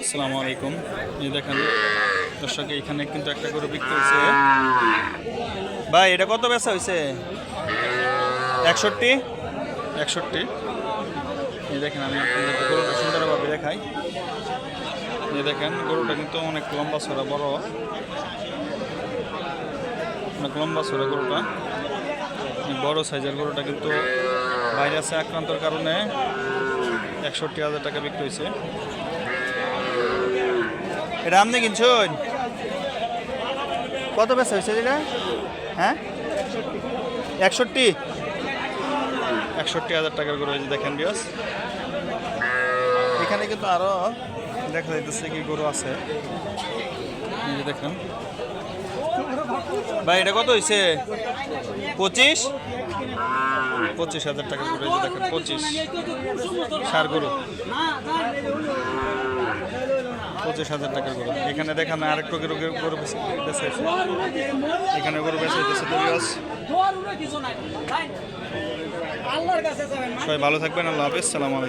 আসসালামু আলাইকুম। এই দেখেন, দর্শক এখানে কিন্তু একটা গরু বিক্রি হয়েছে। ভাই, এটা কত বেচা হয়েছে? একষট্টি? একষট্টি। এই দেখেন, আমি গরুটা সুন্দরভাবে দেখাই। এই দেখেন, গরুটা কিন্তু অনেক লম্বা সরা বড়। অনেক লম্বা ছড়া গরুটা। বড় সাইজের গরুটা কিন্তু ভাইরাসে আক্রান্তর কারণে একষট্টি হাজার টাকা বিক্রি হয়েছে। এটা আপনি কিনছেন? কত বেচা হয়েছে এটা? হ্যাঁ? একষট্টি? একষট্টি হাজার টাকার গরু হয়েছে দেখেন বিয়স এখানে কিন্তু আরও দেখা যাইতেছে কি গরু আছে। দেখেন। ভাই, এটা কত হয়েছে পঁচিশ? পঁচিশ হাজার টাকার গরু এই যে দেখেন, পঁচিশ। সার গরু। পঁচিশ হাজার টাকার গরু। এখানে দেখানো আরেক গরু গরু বেচাইছে এখানে গরু আল্লাহর সবাই ভালো থাকবেন আল্লাহ হাফিজ সালাম আলাইকুম।